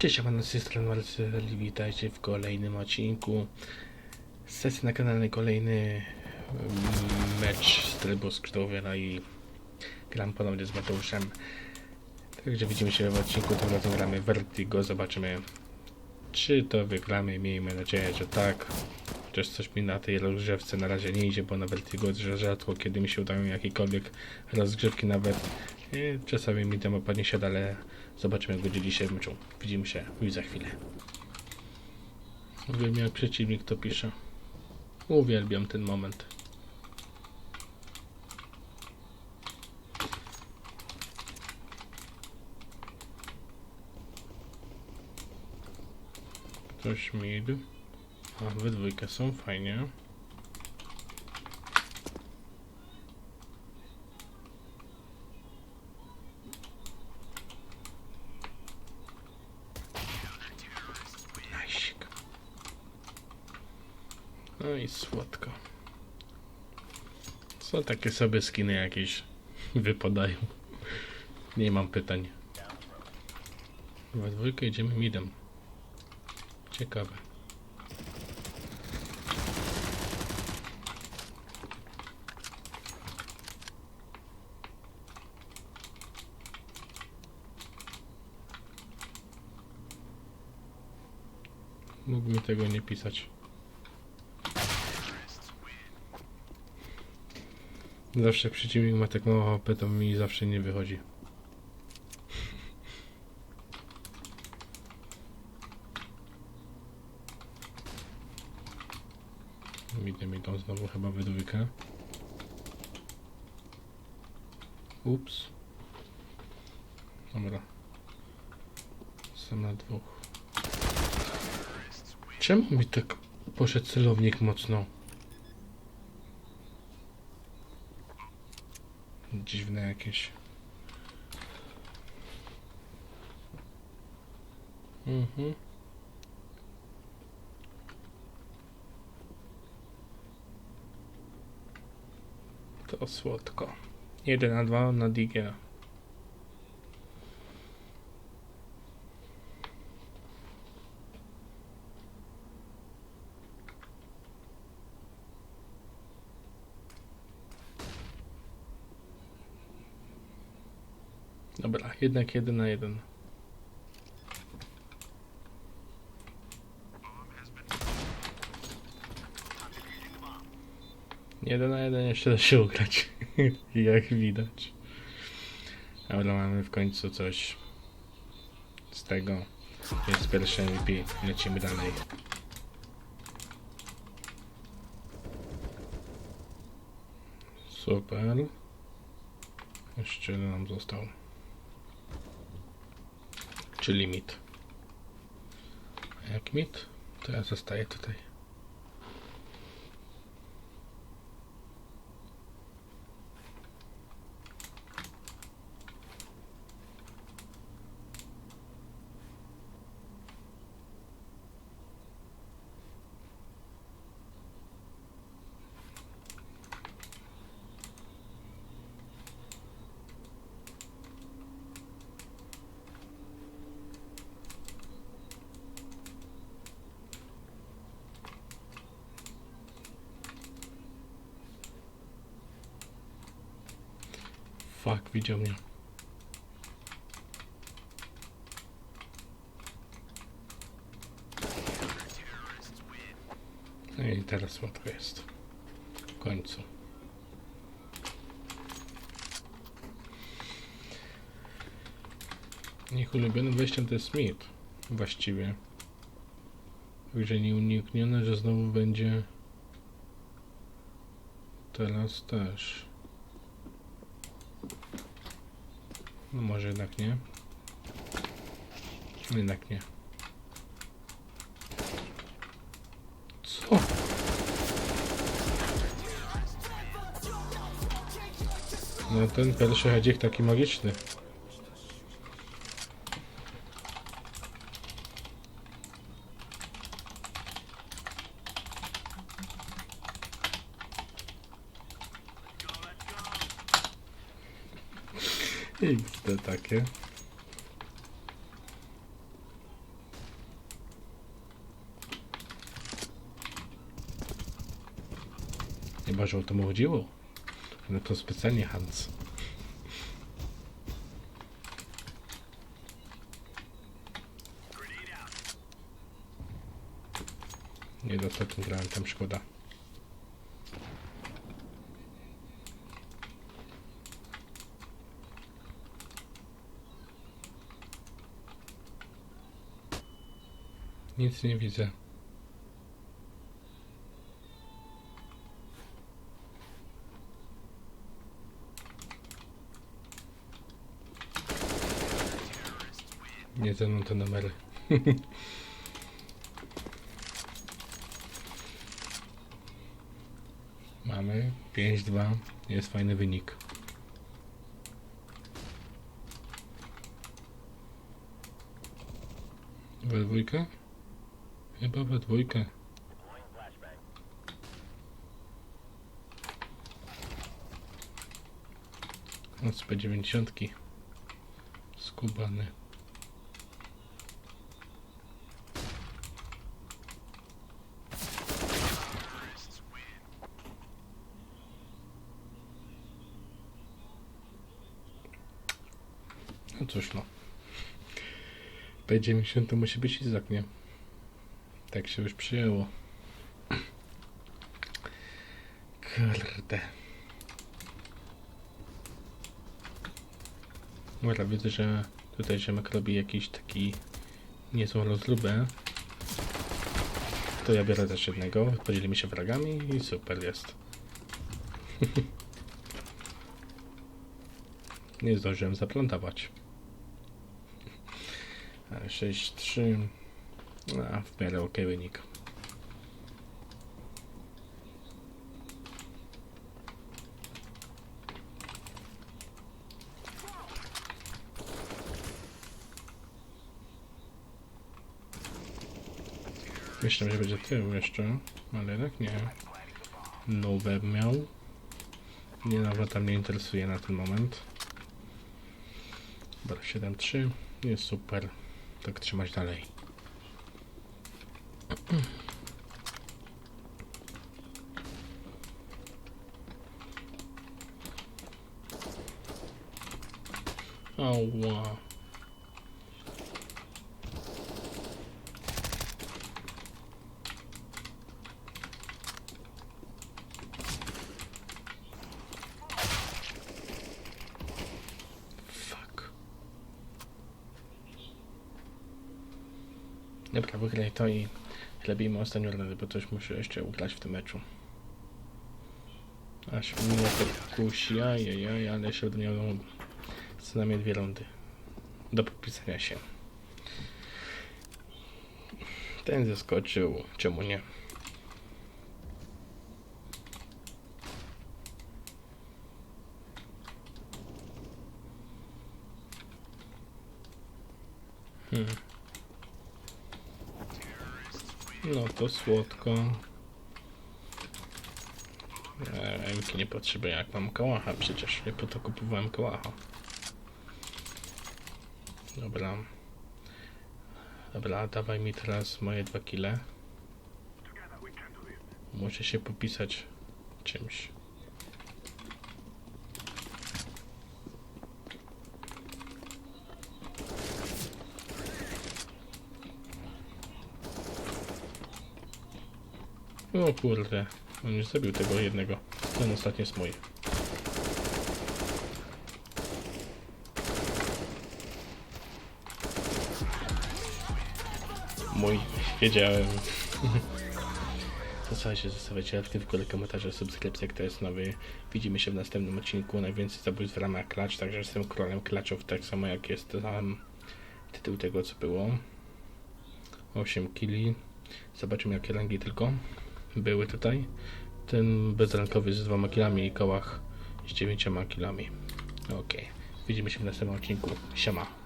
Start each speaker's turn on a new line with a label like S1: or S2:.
S1: Cześć, a z tej witajcie w kolejnym odcinku. Sesja na kanale, kolejny mm, mecz z trybu skrzydłowiona i gram ponownie z Mateuszem. Także widzimy się w odcinku, tym razem gramy Vertigo, zobaczymy czy to wygramy, miejmy nadzieję, że tak. Chociaż coś mi na tej rozgrzewce na razie nie idzie, bo na Vertigo że rzadko kiedy mi się udają jakiekolwiek rozgrzewki nawet. I czasami mi tam opadnie się, ale zobaczymy jak będzie dzisiaj w. Widzimy się już za chwilę. Uwielbiam jak przeciwnik to pisze. Uwielbiam ten moment. Ktoś mid. A, wy dwójkę są, fajnie. Najsik. No i słodko. Co takie sobie skiny jakieś wypadają? Nie mam pytań. We dwójkę idziemy midem. Ciekawe. Mógłbym tego nie pisać. Zawsze przeciwnik ma tak mało HP, to mi zawsze nie wychodzi. Widzę mi tą znowu chyba we. Ups. Dobra. Sam na dwóch. Czemu mi tak poszedł celownik mocno? Dziwne jakieś. Mhm. To słodko. 1 na 2 na Digiera. Dobra, jednak 1 na 1. Jeden na jeden jeszcze da się ugrać, jak widać. Ale mamy w końcu coś z tego. Jest pierwszy MVP, lecimy dalej. Super. Jeszcze jeden nam został. Czyli mit. A jak mit, to ja zostaję tutaj. Fuck, widział mnie. No i teraz łatwo jest. W końcu. Ich ulubionym wejściem to jest Smith. Właściwie. Także nieuniknione, że znowu będzie teraz też. No może jednak nie. Jednak nie. Co? No ten pierwszy hedzik taki magiczny. XD takie. Chyba, że o to mu chodziło. No to specjalnie Hans. Nie no dostał tym grantem, szkoda. Nic nie widzę. Nie ze mną te numery. Mamy 5-2. Jest fajny wynik. We dwójkę? Chyba we dwójkę. Od P90. Skubany. No cóż no. P90 to musi być Izak, nie? Tak się już przyjęło. Kurde. Dobra, widzę, że tutaj ziemek robi jakiś taki niezłą rozróbę. To ja biorę też jednego, podzielimy się fragami i super jest. Nie zdążyłem zaplantować. Ale 6-3. A, w miarę ok wynik. Myślę, że będzie tył jeszcze, ale jednak nie. Nowe miał. Nie nawet tam nie interesuje na ten moment. Dobra, 7-3. Jest super. Tak trzymać dalej. Ała. Dobra, wygraj to i chlebimy ostatnią rundę, bo coś muszę jeszcze ugrać w tym meczu. Aż mnie to kusi, ajajaj, ale się odniosą co najmniej dwie rundy do podpisania się. Ten zaskoczył, czemu nie? Hmm. No to słodko. Emki nie potrzebuję, jak mam kałacha przecież. Nie po to kupowałem kałacha. Dobra. Dobra, dawaj mi teraz moje dwa kile. Muszę się popisać czymś. O kurde, on już zabił tego jednego. Ten ostatni jest mój. Mój, wiedziałem. Zostawajcie, zostawiajcie łapki w górę, komentarze, subskrypcje, kto jest nowy. Widzimy się w następnym odcinku. Najwięcej zabójstw w ramach klacz, także jestem królem klaczów, tak samo jak jest tytuł tego, co było. 8 kili. Zobaczymy, jakie rangi tylko były tutaj. Ten bezrankowy z dwoma kilami i kołach z dziewięcioma kilami. Ok. Widzimy się w następnym odcinku. Siema.